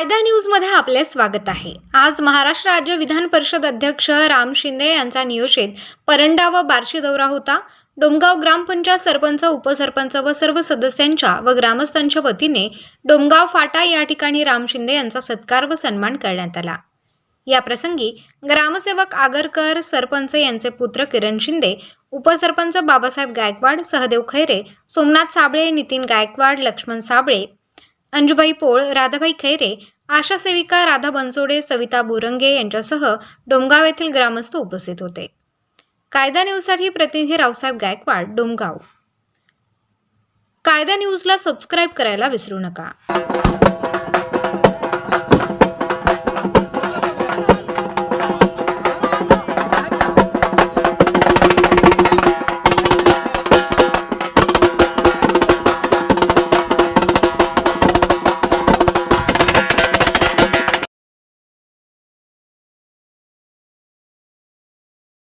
कायदा न्यूजमध्ये आपले स्वागत आहे. आज महाराष्ट्र राज्य विधान परिषद अध्यक्ष राम शिंदे यांचा नियोजित परंडा व बार्शी दौरा होता. डोमगाव ग्रामपंचायत सरपंच उपसरपंच व सर्व सदस्यांच्या व ग्रामस्थांच्या वतीने डोमगाव फाटा या ठिकाणी राम शिंदे यांचा सत्कार व सन्मान करण्यात आला. या प्रसंगी ग्रामसेवक आगरकर सरपंच यांचे पुत्र किरण शिंदे उपसरपंच बाबासाहेब गायकवाड सहदेव खैरे सोमनाथ साबळे नितीन गायकवाड लक्ष्मण साबळे अंजुबाई पोळ राधाबाई खैरे आशा सेविका राधा बनसोडे सविता बोरंगे यांच्यासह डोमगाव येथील ग्रामस्थ उपस्थित होते. कायदा न्यूजसाठी प्रतिनिधी रावसाहेब गायकवाड डोमगाव. कायदा न्यूजला सबस्क्राईब करायला विसरू नका.